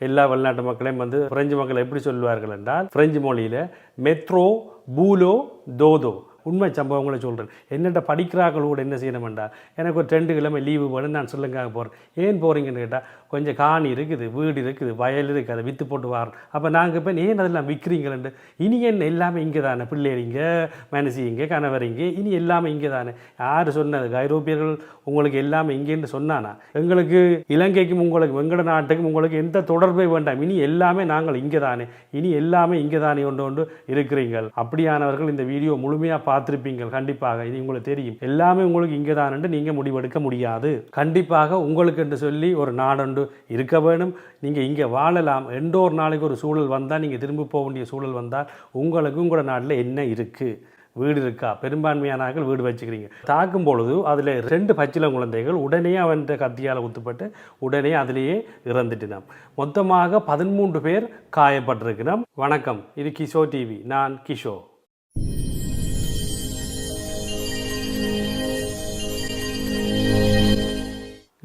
எல்லா வெளிநாட்டு மக்களையும் வந்து பிரெஞ்சு மக்கள் எப்படி சொல்லுவார்கள் என்றால் பிரெஞ்சு மொழியில் மெட்ரோ பூலோ தோதோ உண்மை சம்பவங்களை சொல்கிறேன் என்னென்ன படிக்கிறார்கள் கூட என்ன செய்யணும் எனக்கு ஒரு ரெண்டு கிழமை லீவு வேணும் நான் சொல்லுங்காக போகிறேன் ஏன் போகிறீங்கன்னு கேட்டால் கொஞ்சம் காணி இருக்குது வீடு இருக்குது வயல் இருக்குது அதை விற்று போட்டு வாரேன். அப்போ நாங்கள் இப்போ ஏன் அதெல்லாம் விற்கிறீங்களேன்ட்டு இனி என்ன எல்லாமே இங்கே தானே. பிள்ளைங்க மனசு இங்கே கணவர் இங்கே இனி எல்லாமே இங்கே தானே. யார் சொன்னது? ஐரோப்பியர்கள் உங்களுக்கு எல்லாமே இங்கேன்னு சொன்னானா? எங்களுக்கு இலங்கைக்கும் உங்களுக்கு வெங்கட நாட்டுக்கும் உங்களுக்கு எந்த தொடர்பே வேண்டாம். இனி எல்லாமே நாங்கள் இங்கே தானே. இனி எல்லாமே இங்கே தானே ஒன்று ஒன்று இருக்கிறீங்கள் அப்படியானவர்கள் இந்த வீடியோ முழுமையாக பார்த்துருப்பீங்க கண்டிப்பாக இது உங்களுக்கு தெரியும். எல்லாமே உங்களுக்கு இங்கே என்று நீங்கள் முடிவெடுக்க முடியாது. கண்டிப்பாக உங்களுக்கு என்று சொல்லி ஒரு நாடொன்று இருக்க வேணும். நீங்கள் இங்கே வாழலாம். எந்த ஒரு நாளைக்கு ஒரு சூழல் வந்தால் நீங்கள் திரும்ப போக வேண்டிய சூழல் வந்தால் உங்களுக்கு உங்களோட நாட்டில் என்ன இருக்குது வீடு இருக்கா? பெரும்பான்மையானார்கள் வீடு வச்சுக்கிறீங்க. தாக்கும் பொழுது அதில் ரெண்டு பச்சில குழந்தைகள் உடனே அவன் கத்தியால் குத்துப்பட்டு உடனே அதிலேயே இறந்துட்டினான் மொத்தமாக பதிமூன்று பேர் காயப்பட்டிருக்கிறோம் வணக்கம். இது கிஷோ டிவி. நான் கிஷோ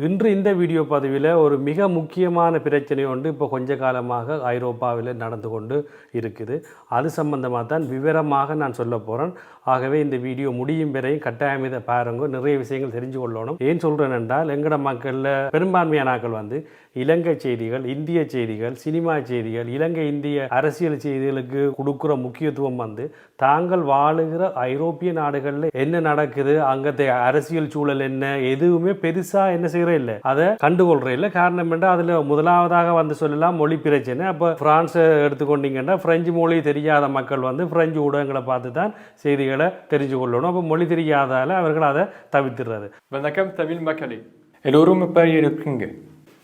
இன்று இந்த வீடியோ பதிவில் ஒரு மிக முக்கியமான பிரச்சனை ஒன்று இப்போ கொஞ்ச காலமாக ஐரோப்பாவில் நடந்து கொண்டு இருக்குது. அது சம்பந்தமாக தான் விவரமாக நான் சொல்ல போகிறேன் ஆகவே இந்த வீடியோ முடியும் வரையும் கட்டாயம் இதை பாருங்க. நிறைய விஷயங்கள் தெரிஞ்சு கொள்ளணும். ஏன் சொல்கிறேன் என்றால் எங்கட மக்களில் பெரும்பான்மையானாக்கள் வந்து இலங்கை செய்திகள் இந்திய செய்திகள் சினிமா செய்திகள் இலங்கை இந்திய அரசியல் செய்திகளுக்கு கொடுக்குற முக்கியத்துவம் வந்து தாங்கள் வாழுகிற ஐரோப்பிய நாடுகளில் என்ன நடக்குது அங்கத்தை அரசியல் சூழல் என்ன எதுவுமே பெருசாக என்ன செய்கிற இல்லை. அதை கண்டுகொள்கிற இல்லை. காரணம் என்றால் அதில் முதலாவதாக வந்து சொல்லலாம் மொழி பிரச்சனை. அப்போ பிரான்ஸை எடுத்துக்கொண்டீங்கன்னா பிரெஞ்சு மொழி தெரியாத மக்கள் வந்து பிரெஞ்சு ஊடகங்களை பார்த்து தான் செய்திகளை தெரிஞ்சு கொள்ளணும் அப்போ மொழி தெரியாதால அவர்கள் அதை தவிர்த்துறாரு வணக்கம் தமிழ் மக்களே. எல்லோரும் எப்படி இருக்கீங்க.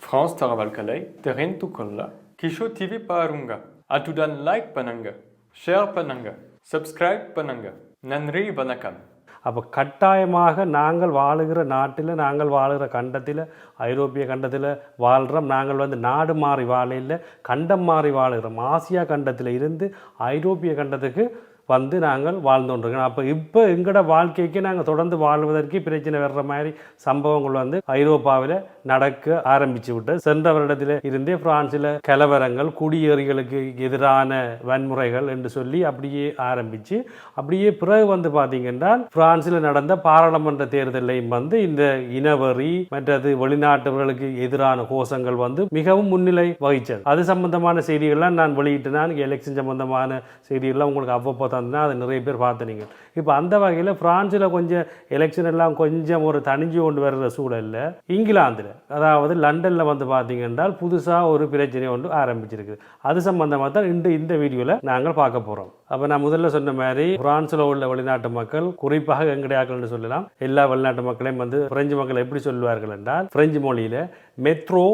ஃப்ரான்ஸ் தகவல்களை தெரிந்து கொள்ள கிஷோ டிவி பாருங்க அத்துடன் லைக் பண்ணுங்க ஷேர் பண்ணுங்க சப்ஸ்கிரைப் பண்ணுங்க நன்றி வணக்கம் அப்போ கட்டாயமாக நாங்கள் வாழுகிற நாட்டில் நாங்கள் வாழுகிற கண்டத்தில் ஐரோப்பிய கண்டத்தில் வாழ்கிறோம் நாங்கள் வந்து நாடு மாறி வாழையில் கண்டம் மாறி வாழுகிறோம். ஆசியா கண்டத்தில் இருந்து ஐரோப்பிய கண்டத்துக்கு வந்து நாங்கள் வாழ்ந்து வாழ்ந்துകൊண்டிருக்கோம் அப்போ இப்போ எங்களோட வாழ்க்கைக்கு நாங்கள் தொடர்ந்து வாழ்வதற்கு பிரச்சனை வர்ற மாதிரி சம்பவங்கள் வந்து ஐரோப்பாவில் நடக்க ஆரம்பிச்சு விட்டு சென்ற வருடத்தில் இருந்தே பிரான்சில் கலவரங்கள் குடியேறிகளுக்கு எதிரான வன்முறைகள் என்று சொல்லி அப்படியே ஆரம்பித்து அப்படியே பிறகு வந்து பார்த்தீங்கன்னா பிரான்சில் நடந்த பாராளுமன்ற தேர்தலையும் வந்து இந்த இனவெறி மற்றது வெளிநாட்டவர்களுக்கு எதிரான கோஷங்கள் வந்து மிகவும் முன்னிலை வகித்தது அது சம்பந்தமான செய்திகள்லாம் நான் வெளியிட்டு நான் எலெக்ஷன் சம்பந்தமான செய்திகள்லாம் உங்களுக்கு அவ்வப்போ தந்தேன் அதை நிறைய பேர் பார்த்தனீங்க. இப்போ அந்த வகையில் ஃப்ரான்ஸில் கொஞ்சம் எலெக்ஷன் எல்லாம் கொஞ்சம் ஒரு தனிஞ்சு கொண்டு வர்ற சூழலில் இங்கிலாந்தில் அதாவது லண்டனில் வந்து பார்த்தீங்கன்னா புதுசாக ஒரு பிரச்சனை ஒன்று ஆரம்பிச்சிருக்குது அது சம்மந்தமாக தான் இன்று இந்த வீடியோவில் நாங்கள் பார்க்க போகிறோம் அப்போ நான் முதல்ல சொன்ன மாதிரி பிரான்ஸில் உள்ள வெளிநாட்டு மக்கள் குறிப்பாக எங்கடையாக்கள்னு சொல்லலாம். எல்லா வெளிநாட்டு மக்களையும் வந்து பிரெஞ்சு மக்கள் எப்படி சொல்லுவார்கள் என்றால் பிரெஞ்சு மொழியில் மெட்ரோ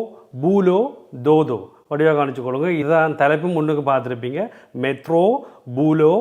பூலோ தோதோ வடிவாக காணிச்சுக்கொள்ளுங்க இதுதான் தலைப்பு முன்னுக்கு பார்த்துருப்பீங்க. மெட்ரோ பூலோ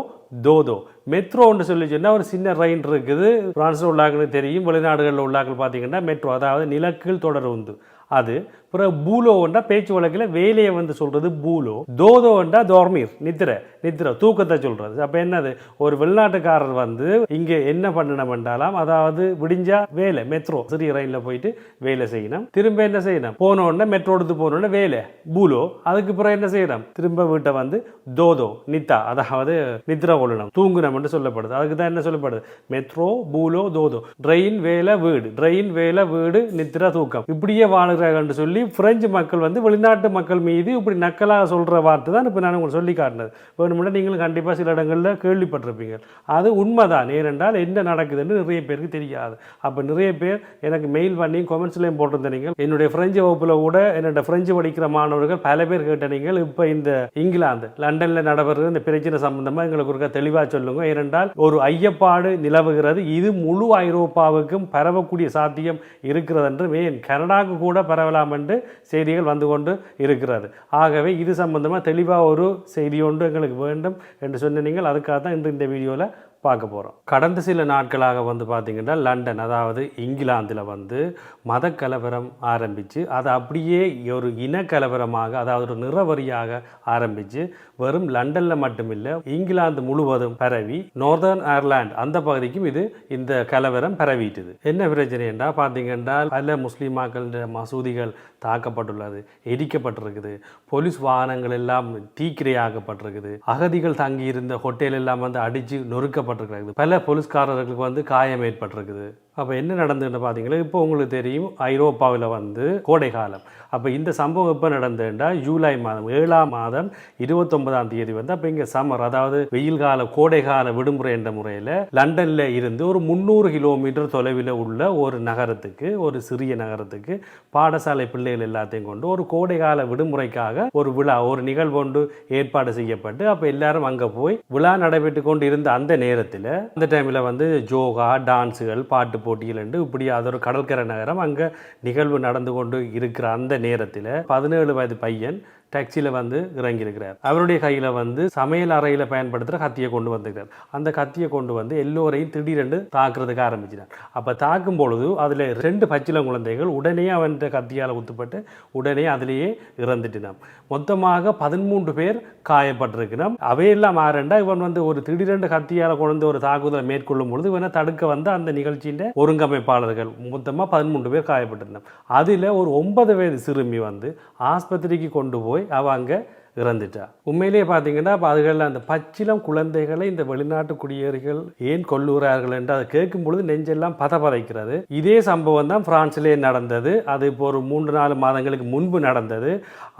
தோதோ. மெட்ரோன்னு சொல்லி சொன்னால் ஒரு சின்ன ரயின் இருக்குது. ஃப்ரான்ஸில் உள்ளாக்குன்னு தெரியும் வெளிநாடுகளில் உள்ளாக்கள் பார்த்தீங்கன்னா மெட்ரோ அதாவது நிலக்கீழ் தொடர் உந்து. அது பிறகு பூலோவண்டா பேச்சு வழக்கில் வேலையை வந்து சொல்கிறது பூலோ. தோதோவண்டா தோர்மீர் நித்திரை நித்திரை தூக்கத்தை சொல்கிறது அப்போ என்னது? ஒரு வெளிநாட்டுக்காரர் வந்து இங்கே என்ன பண்ணணும் என்றாலாம் அதாவது விடிஞ்சா வேலை மெட்ரோ சிறிய ரயிலில் போயிட்டு வேலை செய்யணும். திரும்ப என்ன செய்யணும்? போனோடனே மெட்ரோ எடுத்து போனோடனே வேலை பூலோ. அதுக்கு பிறகு என்ன செய்யணும்? திரும்ப வீட்டை வந்து தோதோ நித்தா அதாவது நித்ரா கொள்ளணும் தூங்கணும் என்று சொல்லப்படுது. அதுக்கு தான் என்ன சொல்லப்படுது? மெட்ரோ பூலோ தோதோ. ட்ரெயின் வேலை வீடு. ட்ரெயின் வேலை வீடு நித்திரா தூக்கம். இப்படியே வாழுகிறாங்கன்னு சொல்லி பிரெஞ்சு மக்கள் வந்து வெளிநாட்டு மக்கள் மீது இப்படி நக்கலாக சொல்கிற வார்த்தை தான் இப்போ நான் உங்களுக்கு சொல்லி காட்டினது. வேணும்னா நீங்களும் கண்டிப்பாக சில இடங்களில் கேள்விப்பட்டிருப்பீங்க. அது உண்மைதான். ஏனென்றால் என்ன நடக்குதுன்னு நிறைய பேருக்கு தெரியாது. அப்போ நிறைய பேர் எனக்கு மெயில் பண்ணி கொமெண்ட்ஸ்லேயும் போட்டிருந்தீங்க என்னுடைய ஃப்ரெஞ்சு வகுப்பில் கூட என்னோட ஃப்ரெஞ்சு படிக்கிற மாணவர்கள் பல பேர் கேட்ட நீங்கள் இப்போ இந்த இங்கிலாந்து லண்டனில் நடைபெறுகிற இந்த பிரச்சனை சம்பந்தமாக எங்களுக்கு ஒரு தெளிவாக சொல்லுங்க. ஏனென்றால் ஒரு ஐயப்பாடு நிலவுகிறது. இது முழு ஐரோப்பாவுக்கும் பரவக்கூடிய சாத்தியம் இருக்கிறது என்று ஏன் கனடாவுக்கு கூட பரவலாம் என்று செய்திகள் வந்து கொண்டு இருக்கிறது. ஆகவே இது சம்பந்தமாக தெளிவாக ஒரு செய்தி ஒன்று எங்களுக்கு வேண்டும் என்று சொன்னீங்கள் அதுக்காக தான் இன்று இந்த வீடியோவில் பார்க்க போகிறோம் கடந்த சில நாட்களாக வந்து பார்த்திங்கன்னா லண்டன் அதாவது இங்கிலாந்தில் வந்து மத கலவரம் ஆரம்பித்து அதை அப்படியே ஒரு இன கலவரமாக அதாவது ஒரு நிறவரியாக ஆரம்பித்து வெறும் லண்டனில் மட்டுமில்லை இங்கிலாந்து முழுவதும் பரவி நோர்தர்ன் அயர்லாந்து அந்த பகுதிக்கும் இது இந்த கலவரம் பரவிட்டுது. என்ன பிரச்சனை என்றால் பார்த்தீங்கன்னா பல முஸ்லீமாக்கள் மசூதிகள் தாக்கப்பட்டுள்ளது எரிக்கப்பட்டிருக்குது போலீஸ் வாகனங்கள் எல்லாம் தீக்கிரையாகப்பட்டிருக்குது அகதிகள் தங்கியிருந்த ஹோட்டல் எல்லாம் வந்து அடித்து ஏற்பட்டிருக்கிறது. பல போலீஸ்காரர்களுக்கு வந்து காயம் ஏற்பட்டிருக்குது. அப்போ என்ன நடந்ததுன்னு பார்த்தீங்கன்னா இப்போ உங்களுக்கு தெரியும் ஐரோப்பாவில் வந்து கோடை காலம் அப்போ இந்த சம்பவம் எப்போ நடந்ததுன்னா ஜூலை மாதம் ஏழாம் மாதம் இருபத்தொன்பதாம் தேதி வந்து அப்போ இங்கே சம்மர் அதாவது வெயில் கால கோடை கால விடுமுறை என்ற முறையில் லண்டனில் இருந்து ஒரு முந்நூறு கிலோமீட்டர் தொலைவில் உள்ள ஒரு நகரத்துக்கு ஒரு சிறிய நகரத்துக்கு பாடசாலை பிள்ளைகள் எல்லாத்தையும் கொண்டு ஒரு கோடை கால விடுமுறைக்காக ஒரு விழா ஒரு நிகழ்வு ஒன்று ஏற்பாடு செய்யப்பட்டு அப்போ எல்லாரும் அங்கே போய் விழா நடைபெற்று கொண்டு இருந்த அந்த நேரத்தில் அந்த டைமில் வந்து ஜோகா டான்ஸுகள் பாட்டு போட்டியில் என்று இப்படி அது ஒரு கடற்கரை நகரம் அங்கே நிகழ்வு நடந்து கொண்டு இருக்கிற அந்த நேரத்தில் பதினேழு வயது பையன் டாக்ஸியில் வந்து இறங்கியிருக்கிறார். அவருடைய கையில் வந்து சமையல் அறையில் பயன்படுத்துகிற கத்தியை கொண்டு வந்துக்கிறார் அந்த கத்தியை கொண்டு வந்து எல்லோரையும் திடீரென்று தாக்குறதுக்கு ஆரம்பிச்சினார் அப்போ தாக்கும் பொழுது அதில் ரெண்டு பச்சிலம் குழந்தைகள் உடனே அவன் கத்தியால் குத்துப்பட்டு உடனே அதிலேயே இறந்துட்டினான் மொத்தமாக பதிமூன்று பேர் காயப்பட்டிருக்கிறான் அவையெல்லாம் ஆரண்டா இவன் வந்து ஒரு திடீரென்று கத்தியால் கொண்டு ஒரு தாக்குதலை மேற்கொள்ளும் பொழுது இவனை தடுக்க வந்த அந்த நிகழ்ச்சியின் ஒருங்கமைப்பாளர்கள் மொத்தமாக பதிமூன்று பேர் காயப்பட்டிருந்தான் அதில் ஒரு ஒன்பது வயது சிறுமி வந்து ஆஸ்பத்திரிக்கு கொண்டு போய் அவள் அங்கே இறந்துட்டா. உண்மையிலேயே பார்த்தீங்கன்னா அப்போ அதுகளில் அந்த பச்சிலம் குழந்தைகளை இந்த வெளிநாட்டு குடியேறிகள் ஏன் கொல்லுகிறார்கள் என்று அதை கேட்கும் பொழுது நெஞ்செல்லாம் பதபதைக்கிறது இதே சம்பவம் தான் ஃப்ரான்ஸிலே நடந்தது. அது இப்போ ஒரு மூன்று நாலு மாதங்களுக்கு முன்பு நடந்தது.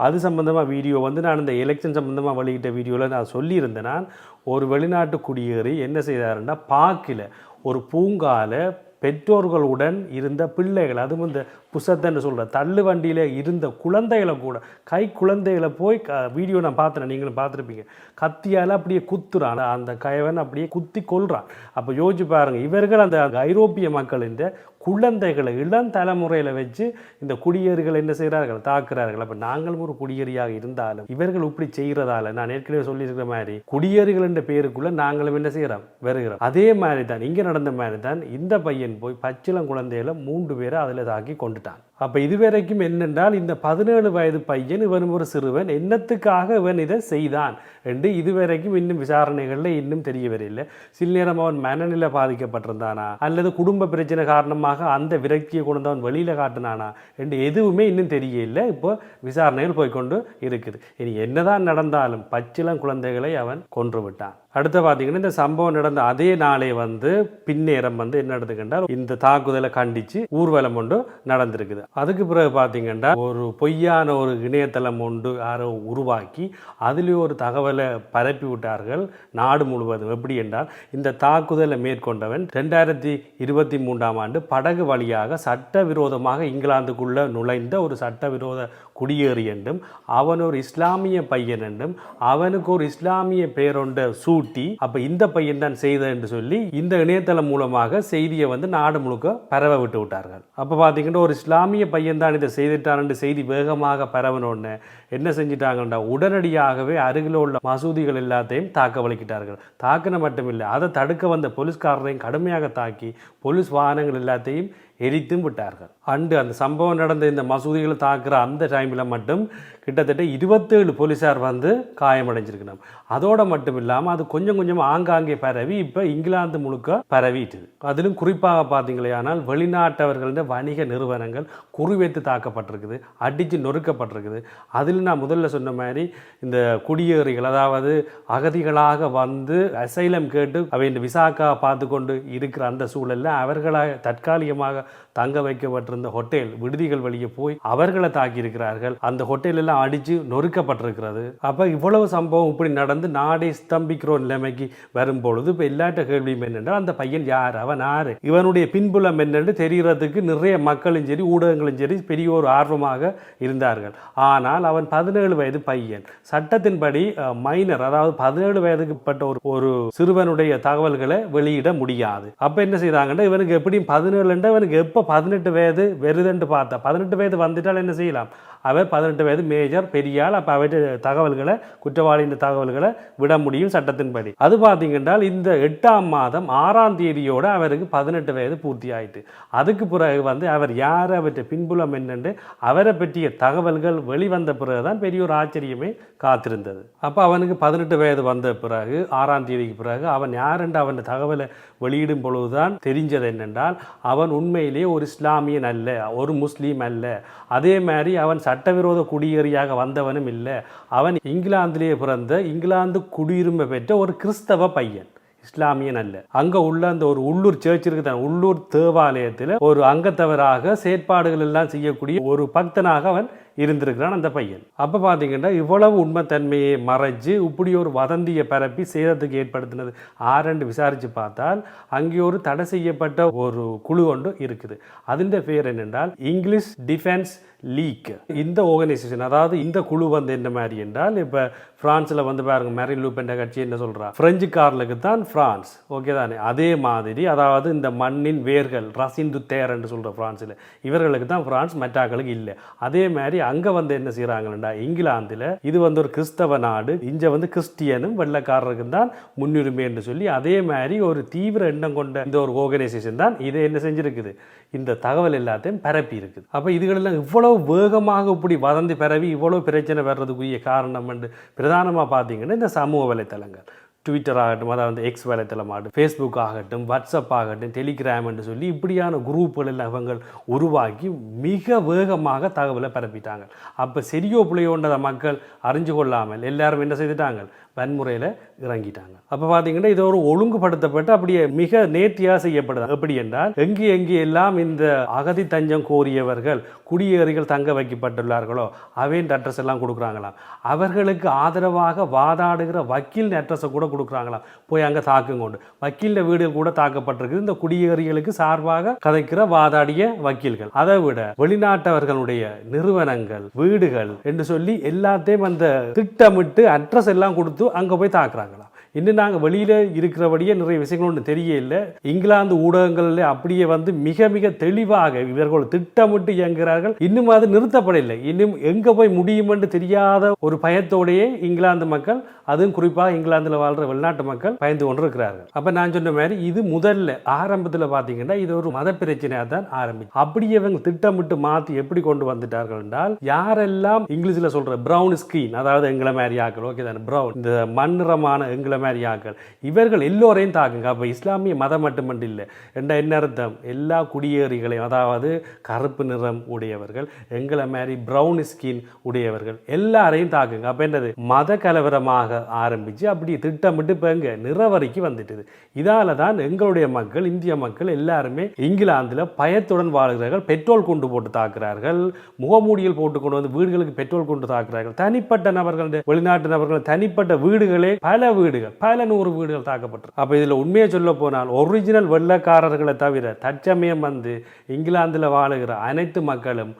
அது சம்பந்தமாக வீடியோ வந்து நான் இந்த எலெக்ஷன் சம்பந்தமாக வெளியிட்ட வீடியோவில் நான் சொல்லியிருந்தேன். நான் ஒரு வெளிநாட்டு குடியேறி என்ன செய்தாருன்னா பாக்கில் ஒரு பூங்கால பெற்றோர்களுடன் இருந்த பிள்ளைகள் அதுவும் இந்த புசத்தன்னு சொல்கிற தள்ளு வண்டியில் இருந்த குழந்தைகளை கூட கை குழந்தைகளை போய் க வீடியோ நான் பார்த்துறேன். நீங்களும் பார்த்துருப்பீங்க. கத்தியால் அப்படியே குத்துறான். அந்த கயவன் அப்படியே குத்தி கொல்றான். அப்போ யோசிச்சு பாருங்கள் இவர்கள் அந்த ஐரோப்பிய மக்கள் இந்த குழந்தைகளை இளம் தலைமுறையில் வச்சு இந்த குடியேறுகள் என்ன செய்கிறார்கள்? தாக்குறார்கள். அப்போ நாங்களும் ஒரு குடியேறியாக இருந்தாலும் இவர்கள் இப்படி செய்கிறதால நான் ஏற்கனவே சொல்லியிருக்கிற மாதிரி குடியேறுகள் என்ற பேருக்குள்ளே நாங்களும் என்ன செய்கிறோம் வருகிறோம். அதே மாதிரி தான் இங்கே நடந்த மாதிரி தான் இந்த பையன் போய் பச்சிளம் குழந்தையில மூன்று பேரை அதில் தாக்கி கொண்டு கொண்டுட்டான் அப்போ இதுவரைக்கும் என்னென்றால் இந்த பதினேழு வயது பையன் இவன் ஒரு சிறுவன் என்னத்துக்காக இவன் இதை செய்தான் என்று இதுவரைக்கும் இன்னும் விசாரணைகளில் இன்னும் தெரிய வரையில்லை சில நேரம் அவன் மனநிலை பாதிக்கப்பட்டிருந்தானா? அல்லது குடும்ப பிரச்சனை காரணமாக அந்த விரக்தியை கொண்டு அவன் வெளியில் காட்டினானா? என்று எதுவுமே இன்னும் தெரியல இப்போ விசாரணைகள் போய்க்கொண்டு இருக்குது. இனி என்னதான் நடந்தாலும் பச்சிளம் குழந்தைகளை அவன் கொன்று விட்டான். அடுத்து பார்த்தீங்கன்னா இந்த சம்பவம் நடந்த அதே நாளே வந்து பின்னேரம் வந்து என்ன நடந்துக்கின்றால் இந்த தாக்குதலை கண்டித்து ஊர்வலம் ஒன்று நடந்திருக்குது. அதுக்கு பிறகு பார்த்தீங்கன்னா ஒரு பொய்யான ஒரு இணையதளம் ஒன்று யாரோ உருவாக்கி அதிலே ஒரு தகவலை பரப்பி விட்டார்கள் நாடு முழுவதும். எப்படி என்றால் இந்த தாக்குதலை மேற்கொண்டவன் ரெண்டாயிரத்தி இருபத்தி மூன்றாம் ஆண்டு படகு வழியாக சட்டவிரோதமாக இங்கிலாந்துக்குள்ள நுழைந்த ஒரு சட்டவிரோத குடியேறி என்றும் அவன் ஒரு இஸ்லாமிய பையன் என்றும் அவனுக்கு ஒரு இஸ்லாமிய பேரொண்ட சூட்டி அப்ப இந்த பையன் தான் செய்த என்று சொல்லி இந்த இணையதளம் மூலமாக செய்தியை வந்து நாடு முழுக்க பரவ விட்டு விட்டார்கள். அப்ப பாத்தீங்கன்னா ஒரு இஸ்லாமிய சாமிய பையன்தான் இதை செய்துட்டான் செய்தி வேகமாக பரவணுன்னு என்ன செஞ்சிட்டாங்கன்னா உடனடியாகவே அருகில் உள்ள மசூதிகள் எல்லாத்தையும் தாக்க வலிக்கிட்டார்கள். தாக்கின மட்டுமில்லை அதை தடுக்க வந்த போலீஸ்காரரையும் கடுமையாக தாக்கி போலீஸ் வாகனங்கள் எல்லாத்தையும் எரித்தும் விட்டார்கள். அண்டு அந்த சம்பவம் நடந்த இந்த மசூதிகளை தாக்குற அந்த டைமில் மட்டும் கிட்டத்தட்ட இருபத்தேழு போலீஸார் வந்து காயமடைஞ்சிருக்கணும் அதோட மட்டும் இல்லாமல் அது கொஞ்சம் கொஞ்சம் ஆங்காங்கே பரவி இப்போ இங்கிலாந்து முழுக்க பரவிட்டுது அதிலும் குறிப்பாக பார்த்தீங்களே ஆனால் வெளிநாட்டவர்கள வணிக நிறுவனங்கள் குறிவைத்து தாக்கப்பட்டிருக்குது அடித்து நொறுக்கப்பட்டிருக்குது. அதில் நான் முதல்ல சொன்ன மாதிரி இந்த குடியேறிகள் அதாவது அகதிகளாக வந்து அசைலம் கேட்டு அவை இந்த விசாக்கா பார்த்து கொண்டு இருக்கிற அந்த சூழலில் அவர்களாக தற்காலிகமாக தங்க வைக்கப்பட்டிருந்த ஹோட்டல் விடுதிகள் வழியே போய் அவர்களை தாக்கியிருக்கிறார்கள். அந்த ஹோட்டல் எல்லாம் அடித்து நொறுக்கப்பட்டிருக்கிறது. அப்போ இவ்வளவு சம்பவம் இப்படி நடந்து நாடே ஸ்தம்பிக்கிற நிலைமைக்கு வரும்பொழுது இப்போ எல்லாட்ட கேள்வியும் என்னென்றால் அந்த பையன் யார்? அவன் யார் இவனுடைய பின்புலம் என்னென்று தெரிகிறதுக்கு நிறைய மக்களும் சரி ஊடகங்களும் சரி பெரிய ஒரு ஆர்வமாக இருந்தார்கள். ஆனால் அவன் பதினேழு வயது பையன். சட்டத்தின்படி மைனர் அதாவது பதினேழு வயதுக்குப்பட்ட ஒரு ஒரு சிறுவனுடைய தகவல்களை வெளியிட முடியாது. அப்போ என்ன செய்தாங்கன்னா இவனுக்கு எப்படியும் பதினேழுன்ற இவனுக்கு எப்போ பதினெட்டு வயது வருதுன்னு பார்த்தா. பதினெட்டு வயது வந்துட்டால் என்ன செய்யலாம்? அவர் பதினெட்டு வயது மேஜர் பெரியாள் அப்போ அவற்றை தகவல்களை குற்றவாளியின் தகவல்களை விட முடியும் சட்டத்தின்படி. அது பார்த்தீங்கன்னா இந்த எட்டாம் மாதம் ஆறாம் தேதியோட அவருக்கு பதினெட்டு வயது பூர்த்தி ஆயிட்டு. அதுக்கு பிறகு வந்து அவர் யார் அவற்றை பின்புலம் என்னென்று அவரை பற்றிய தகவல்கள் வெளிவந்த பிறகுதான் பெரிய ஒரு ஆச்சரியமே காத்திருந்தது. அப்போ அவனுக்கு பதினெட்டு வயது வந்த பிறகு ஆறாம் தேதிக்கு பிறகு அவன் யாரென்று அவன் தகவலை வெளியிடும் பொழுதுதான் தெரிஞ்சது என்னென்றால் அவன் உண்மையிலேயே ஒரு இஸ்லாமியன் அல்ல ஒரு முஸ்லீம் அல்ல. அதே மாதிரி அவன் சட்டவிரோத குடியேறியாக வந்தவனும் இல்லை. அவன் இங்கிலாந்திலேயே பிறந்த இங்கிலாந்து குடியுரிமை பெற்ற ஒரு கிறிஸ்தவ பையன். இஸ்லாமியன் அல்ல. அங்க உள்ள அந்த ஒரு உள்ளூர் சர்ச் இருக்கு தான் உள்ளூர் தேவாலயத்தில் ஒரு அங்கத்தவராக செயற்பாடுகள் எல்லாம் செய்யக்கூடிய ஒரு பக்தனாக அவன் இருந்திருக்கிறான் அந்த பையன். அப்போ பாத்தீங்கன்னா இவ்வளவு உண்மைத்தன்மையை மறைஞ்சு இப்படி ஒரு வதந்தியை பரப்பி சேதத்துக்கு ஏற்படுத்தினது. ஆரண்டு விசாரிச்சு பார்த்தால் அங்கே ஒரு தடை செய்யப்பட்ட ஒரு குழு ஒன்று இருக்குது. அதன் பேர் என்னென்றால் இங்கிலீஷ் டிஃபென்ஸ் லீக் இந்த ஆர்கனைசேஷன் அதாவது இந்த குழு வந்து என்ன மாதிரி என்றால் இப்போ ஃப்ரான்ஸில் வந்து பாருங்க மேரி லூப்பென்ற கட்சி என்ன சொல்கிறா ஃப்ரெஞ்சு காரலுக்கு தான் ஃப்ரான்ஸ் ஓகே தானே? அதே மாதிரி அதாவது இந்த மண்ணின் வேர்கள் ரசின் துத்தேர் என்று சொல்கிற ஃப்ரான்ஸில் இவர்களுக்கு தான் ஃப்ரான்ஸ் மற்றாக்களுக்கு இல்லை. அதே மாதிரி அங்கே வந்து என்ன செய்கிறாங்கன்னா இங்கிலாந்தில் இது வந்து ஒரு கிறிஸ்தவ நாடு இங்கே வந்து கிறிஸ்டியனும் வெள்ளைக்காரருக்கும் தான் முன்னுரிமை என்று சொல்லி அதே மாதிரி ஒரு தீவிர எண்ணம் கொண்ட இந்த ஒரு ஆர்கனைசேஷன் தான் இதை என்ன செஞ்சுருக்குது? இந்த தகவல் எல்லாத்தையும் பரப்பி இருக்குது அப்போ இதுகளெல்லாம் இவ்வளோ இவ்வளவு வேகமாக இப்படி வதந்தி பரவி இவ்வளவு பிரச்சனை வர்றதுக்குரிய காரணம் என்று பிரதானமாக பார்த்தீங்கன்னா இந்த சமூக வலைத்தளங்கள். ட்விட்டர் ஆகட்டும் அதாவது வந்து எக்ஸ் வலைத்தளம் ஆகட்டும் ஃபேஸ்புக் ஆகட்டும் வாட்ஸ்அப் ஆகட்டும் டெலிகிராம் என்று சொல்லி இப்படியான குரூப்புகள் அவங்கள் உருவாக்கி மிக வேகமாக தகவலை பரப்பிட்டாங்க. அப்போ சரியோ புள்ளையோன்றதை மக்கள் அறிஞ்சு கொள்ளாமல் எல்லாரும் என்ன செய்துட்டாங்க? வன்முறையில் இறங்கிட்டாங்க. அப்போ பார்த்தீங்கன்னா இது ஒரு ஒழுங்குபடுத்தப்பட்டு அப்படியே மிக நேர்த்தியாக செய்யப்படுது. எப்படி என்றால் எங்கே எங்கே எல்லாம் இந்த அகதி தஞ்சம் கோரியவர்கள் குடியேறிகள் தங்க வைக்கப்பட்டுள்ளார்களோ அவையின் அட்ரஸ் எல்லாம் கொடுக்குறாங்களாம். அவர்களுக்கு ஆதரவாக வாதாடுகிற வக்கீல் அட்ரஸை கூட கொடுக்குறாங்களாம் போய் அங்கே தாக்குங்கொண்டு. வக்கீல் வீடுகள் கூட தாக்கப்பட்டிருக்குது இந்த குடியேறிகளுக்கு சார்பாக கதைக்கிற வாதாடிய வக்கீல்கள். அதை விட வெளிநாட்டவர்களுடைய நிறுவனங்கள் வீடுகள் என்று சொல்லி எல்லாத்தையும் அந்த திட்டமிட்டு அட்ரஸ் எல்லாம் கொடுத்து அங்கே போய் தாக்குறாங்களாம் இன்னும் நாங்கள் வெளியில் இருக்கிறபடியே நிறைய விஷயங்கள் ஒன்று தெரியல இங்கிலாந்து ஊடகங்களில் அப்படியே வந்து மிக மிக தெளிவாக இவர்கள் திட்டமிட்டு இயங்குகிறார்கள். இன்னும் அது நிறுத்தப்படவில்லை. இன்னும் எங்கே போய் முடியும் என்று தெரியாத ஒரு பயத்தோடையே இங்கிலாந்து மக்கள் அதுவும் குறிப்பாக இங்கிலாந்தில் வாழ்கிற வெளிநாட்டு மக்கள் பயந்து கொண்டு இருக்கிறார்கள் அப்போ நான் சொன்ன மாதிரி இது முதல்ல ஆரம்பத்தில் பார்த்தீங்கன்னா இது ஒரு மத பிரச்சனையாக தான் ஆரம்பிச்சு. அப்படி இவங்க திட்டமிட்டு மாற்றி எப்படி கொண்டு வந்துட்டார்கள் என்றால் யாரெல்லாம் இங்கிலீஷில் சொல்கிற ப்ரௌன் ஸ்கின் அதாவது எங்களை மாதிரி ஆக்கள் ஓகே தானே? ப்ரௌன் இந்த மண்ணிறமான எங்களை மாதிரி ஆக்கள் இவர்கள் எல்லோரையும் தாக்குங்க. அப்போ இஸ்லாமிய மதம் மட்டுமன்று இல்லை என்ற என்ன அர்த்தம்? எல்லா குடியேறிகளையும் அதாவது கருப்பு நிறம் உடையவர்கள் எங்களை மாதிரி ப்ரௌன் ஸ்கின் உடையவர்கள் எல்லாரையும் தாக்குங்க. அப்போ என்னது? மத கலவரமாக ஆரம்பித்து அப்படி திட்டமிட்டு இப்போ எங்கே நிறவரைக்கு வந்துட்டுது. இதால் தான் எங்களுடைய மக்கள் இந்திய மக்கள் எல்லாருமே இங்கிலாந்தில் பயத்துடன் வாழ்கிறார்கள். பெட்ரோல் கொண்டு போட்டு தாக்குறார்கள். முகமூடியில் போட்டு கொண்டு வந்து வீடுகளுக்கு பெட்ரோல் கொண்டு தாக்குறார்கள். தனிப்பட்ட நபர்கள் வெளிநாட்டு நபர்கள் தனிப்பட்ட வீடுகளே பல வீடுகள் பல நூறு வீடுகள் தாக்கப்பட்டிருக்கு. அப்போ இதில் உண்மையை சொல்ல போனால் ஒரிஜினல் வெள்ளக்காரர்களை தவிர தற்சமயம் வந்து இங்கிலாந்தில் வாழுகிற அனைத்து மக்களும்